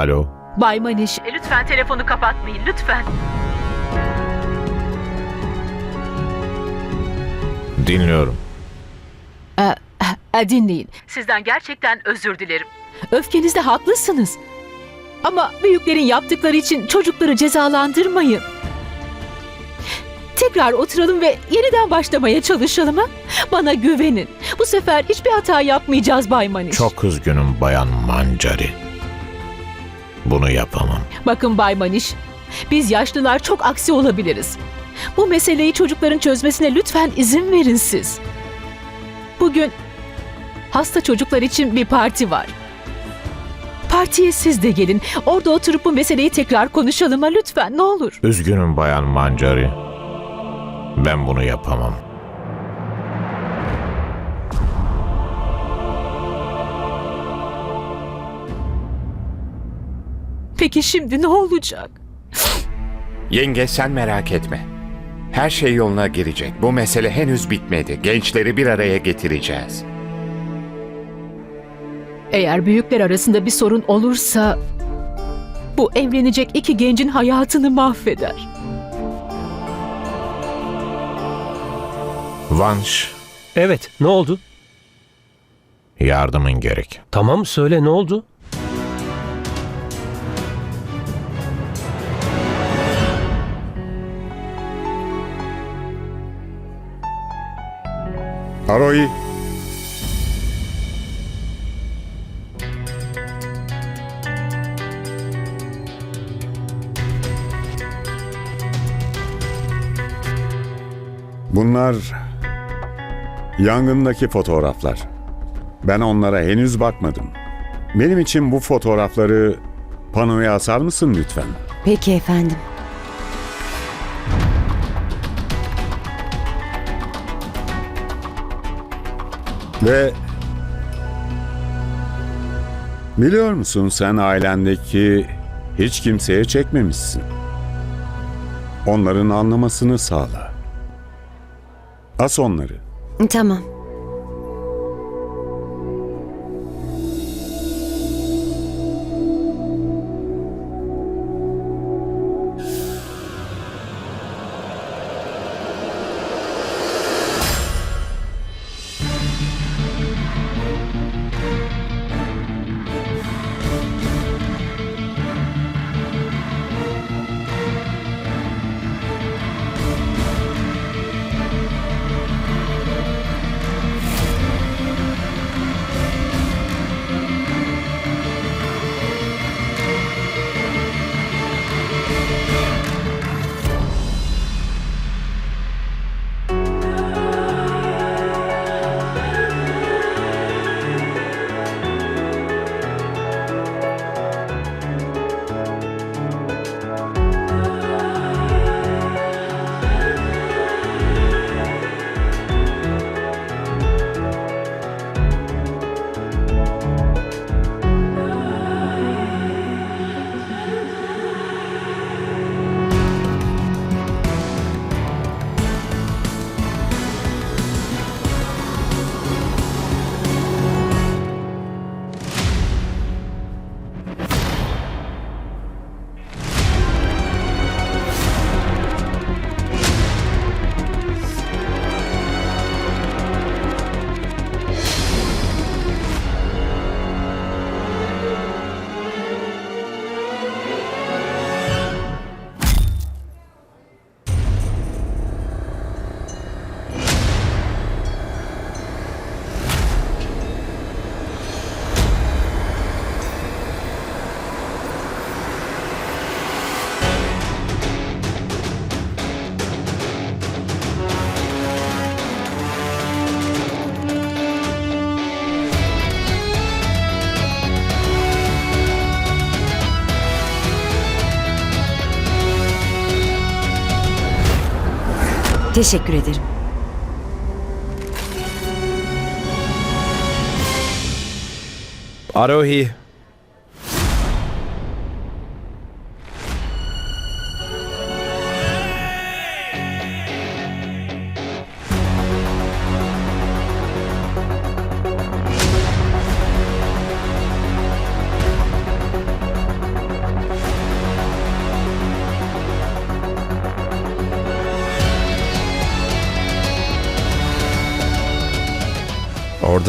Alo. Bay Maniş, e, lütfen telefonu kapatmayın, lütfen. Dinliyorum. E, e, dinleyin. Sizden gerçekten özür dilerim. Öfkenizde haklısınız. Ama büyüklerin yaptıkları için çocukları cezalandırmayın. Tekrar oturalım ve yeniden başlamaya çalışalım ha? Bana güvenin. Bu sefer hiçbir hata yapmayacağız Bay Maniş. Çok üzgünüm Bayan Mancari. Bunu yapamam. Bakın Bay Maniş, biz yaşlılar çok aksi olabiliriz. Bu meseleyi çocukların çözmesine lütfen izin verin siz. Bugün hasta çocuklar için bir parti var. Partiye siz de gelin. Orada oturup bu meseleyi tekrar konuşalım ha lütfen ne olur. Üzgünüm Bayan Mancari. Ben bunu yapamam. Peki şimdi ne olacak? Yenge sen merak etme. Her şey yoluna girecek. Bu mesele henüz bitmedi. Gençleri bir araya getireceğiz. Eğer büyükler arasında bir sorun olursa bu evlenecek iki gencin hayatını mahveder. Vanş, Evet, ne oldu? yardımın gerek. Tamam söyle ne oldu? Aroy. Bunlar yangındaki fotoğraflar. Ben onlara henüz bakmadım. Benim için bu fotoğrafları panoya asar mısın lütfen? Peki efendim. Ve biliyor musun sen ailendeki hiç kimseye çekmemişsin. Onların anlamasını sağla. As onları. Tamam. Teşekkür ederim. Arohi.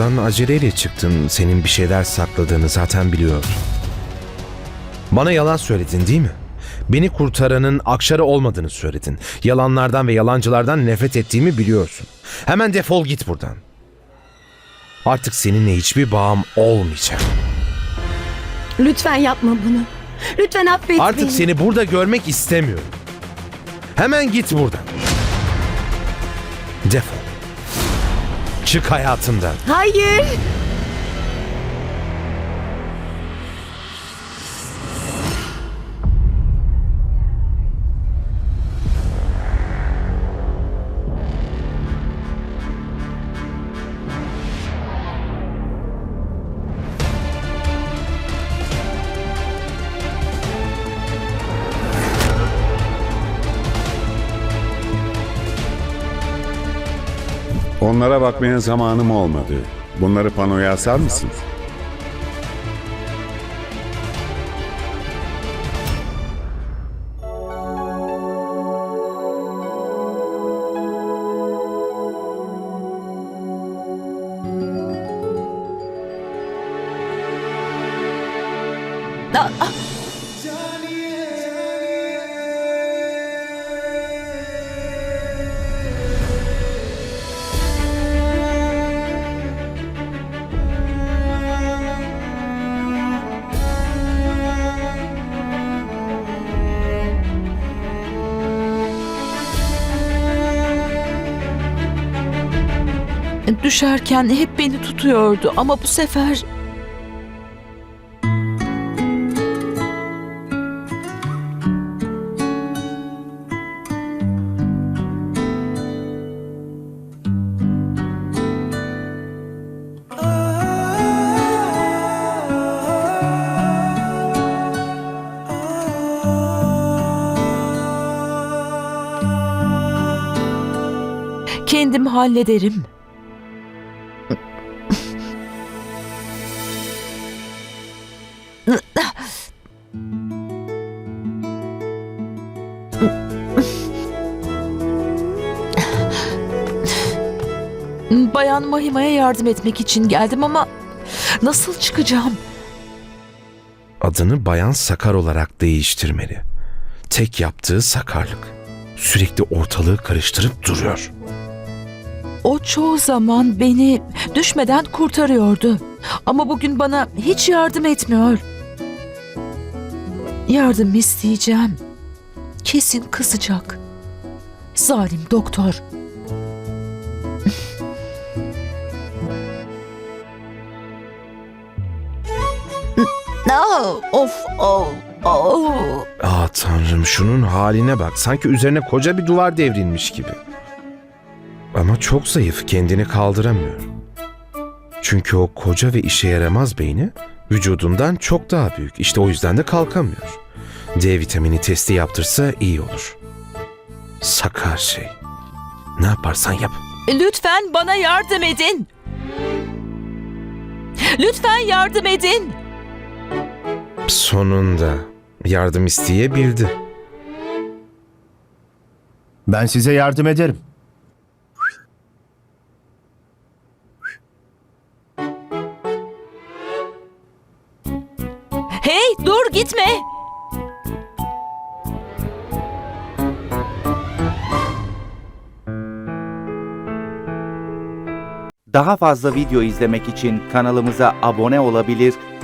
Oradan aceleyle çıktın. Senin bir şeyler sakladığını zaten biliyor. Bana yalan söyledin değil mi? Beni kurtaranın Akşar'ı olmadığını söyledin. Yalanlardan ve yalancılardan nefret ettiğimi biliyorsun. Hemen defol git buradan. Artık seninle hiçbir bağım olmayacak. Lütfen yapma bunu. Lütfen affet Artık beni. seni burada görmek istemiyorum. Hemen git buradan. Defol. Çık hayatımdan. Hayır. Onlara bakmaya zamanım olmadı. Bunları panoya asar mısınız? Düşerken hep beni tutuyordu ama bu sefer kendim hallederim. Bayan Mahima'ya yardım etmek için geldim ama nasıl çıkacağım? Adını Bayan Sakar olarak değiştirmeli. Tek yaptığı sakarlık. Sürekli ortalığı karıştırıp duruyor. O çoğu zaman beni düşmeden kurtarıyordu. Ama bugün bana hiç yardım etmiyor. Yardım isteyeceğim. Kesin kızacak. Zalim doktor. Oh, of, oh, oh. Aa tanrım şunun haline bak. Sanki üzerine koca bir duvar devrilmiş gibi. Ama çok zayıf kendini kaldıramıyor. Çünkü o koca ve işe yaramaz beyni vücudundan çok daha büyük. İşte o yüzden de kalkamıyor. D vitamini testi yaptırsa iyi olur. Sakar şey. Ne yaparsan yap. Lütfen bana yardım edin. Lütfen yardım edin. Sonunda yardım isteyebildi. Ben size yardım ederim. Hey dur gitme. Daha fazla video izlemek için kanalımıza abone olabilir,